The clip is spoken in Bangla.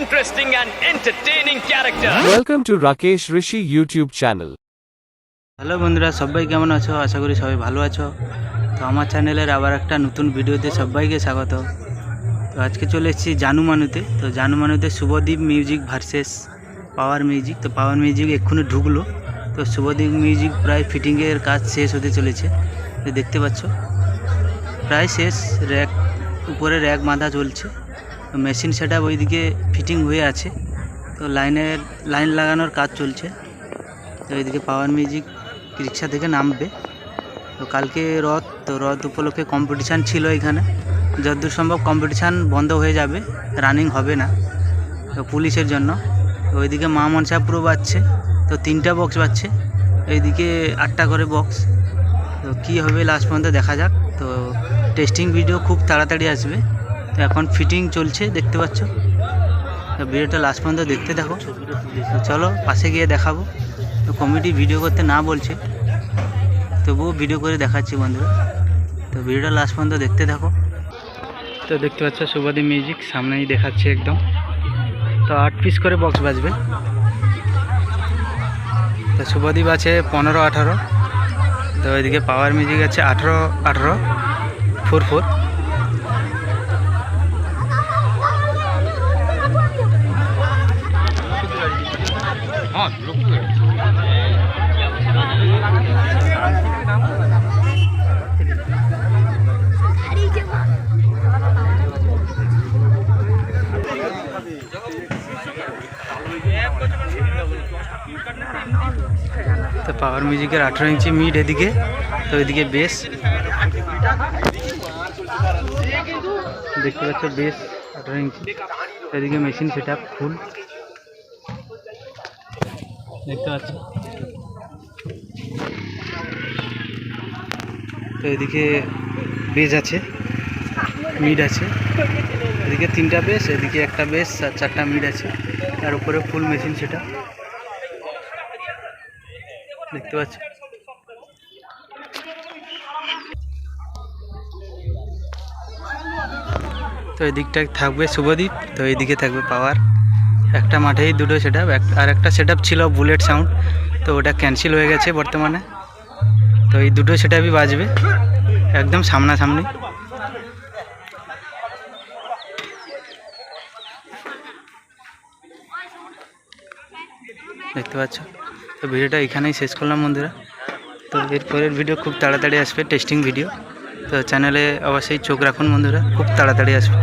interesting and entertaining character. Welcome to Rakesh Rishi YouTube channel. Hello বন্ধুরা সবাই কেমন আছো? আশা করি সবাই ভালো আছো। তো আমার চ্যানেলের আবার একটা নতুন ভিডিওতে সবাইকে স্বাগত। তো আজকে চলে এসেছি জানু মানুতে। তো জানু মানুতে Shubhodeep music versus power music তো পাওয়ার মিউজিক এক্ষুনি ঢুকলো। তো শুভদীপ মিউজিক প্রায় ফিটিংয়ের কাজ শেষ হতে চলেছে। তো দেখতে পাচ্ছ প্রায় শেষ র্যাক উপরে র্যাক বাঁধা চলছে। মেশিন সেট ওইদিকে ফিটিং হয়ে আছে। তো লাইনের লাইন লাগানোর কাজ চলছে। তো ওইদিকে পাওয়ার মিউজিক রিক্সা থেকে নামবে। তো কালকে রথ, তো রথ উপলক্ষে কম্পিটিশান ছিল এখানে। যতদূর সম্ভব কম্পিটিশান বন্ধ হয়ে যাবে রানিং হবে না। তো পুলিশের জন্য। ওইদিকে মা মনসা পুরো বাজছে। তো তিনটা বক্স বাজছে। এইদিকে আটটা করে বক্স তো কী হবে লাস্ট পর্যন্ত দেখা যাক। তো টেস্টিং ভিডিও খুব তাড়াতাড়ি আসবে। তো এখন ফিটিং চলছে, দেখতে পাচ্ছ? ভিডিওটা লাস্ট পর্যন্ত দেখতে দেখো তো চলো, পাশে গিয়ে দেখাবো। তো কমিটি ভিডিও করতে না বলছে, তবুও ভিডিও করে দেখাচ্ছি বন্ধুরা। তো ভিডিওটা লাস্ট পর্যন্ত দেখতে থাকো। তো দেখতে পাচ্ছ শুভদীপ মিউজিক সামনেই দেখাচ্ছে একদম। তো আট পিস করে বক্স বাজবে। তো শুভদীপ আছে পনেরো, আঠারো। তো এদিকে পাওয়ার মিউজিক আছে আঠেরো আঠেরো ফোর ফোর তো পাওয়ার মিউজিকের আঠেরো ইঞ্চি মিড এদিকে, তো এদিকে বেস। দেখতে পাচ্ছ বেস আঠেরো ইঞ্চি। এদিকে মেশিন সেট ফুল। দেখতে পাচ্ছ? তো এদিকে বেজ আছে, মিড আছে। এদিকে তিনটা বেস, এদিকে একটা বেস আর চারটা মিড আছে। তার উপরে ফুল মেশিন সেটা দেখতে পাচ্ছ? তো এই দিকটা থাকবে শুভদীপ, তো এইদিকে থাকবে পাওয়ার। একটা মাঠেই দুটো সেট আর একটা সেট ছিল বুলেট সাউন্ড তো ওটা ক্যান্সেল হয়ে গেছে বর্তমানে। তো এই দুটো সেট বাজবে, একদম সামনাসামনি। দেখতে পাচ্ছ? তো ভিডিওটা এখানেই শেষ করলাম বন্ধুরা। তো এরপরের ভিডিও খুব তাড়াতাড়ি আসবে টেস্টিং ভিডিও তো চ্যানেলে অবশ্যই চোখ রাখুন বন্ধুরা, খুব তাড়াতাড়ি আসবে।